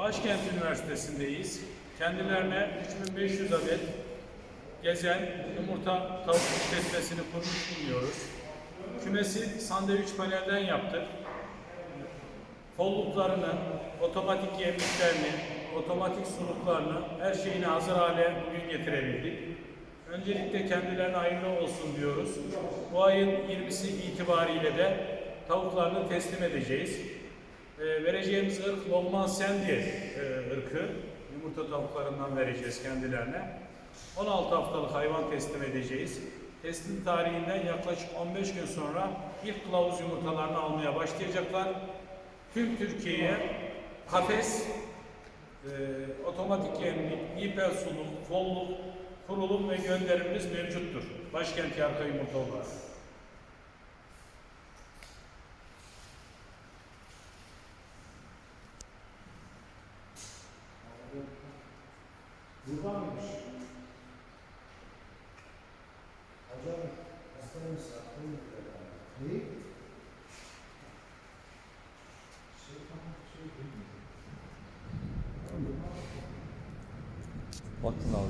Başkent Üniversitesi'ndeyiz. Kendilerine 3500 adet gezen yumurta tavuk işletmesini kurmuş bulunuyoruz. Kümesi sandviç panelden yaptık. Kolluklarını, otomatik yemliklerini, otomatik suluklarını, her şeyini hazır hale bugün getirebildik. Öncelikle kendilerine hayırlı olsun diyoruz. Bu ayın 20'si itibariyle de tavuklarını teslim edeceğiz. Ee, vereceğimiz ırk Longman Sandy e, ırkı. Yumurta tavuklarından vereceğiz kendilerine. 16 haftalık hayvan teslim edeceğiz. Teslim tarihinden yaklaşık 15 gün sonra ilk kılavuz yumurtalarını almaya başlayacaklar. Tüm Türkiye'ye kafes, e, otomatik yemlik, hiper suluk, folluk, kurulum ve gönderimimiz mevcuttur. Başkent Yarka Yumurta olarak. Burada mıymış? Hocam hastanemiz aklım Neyi? Şey tamam şey değil mi? Bakın abi.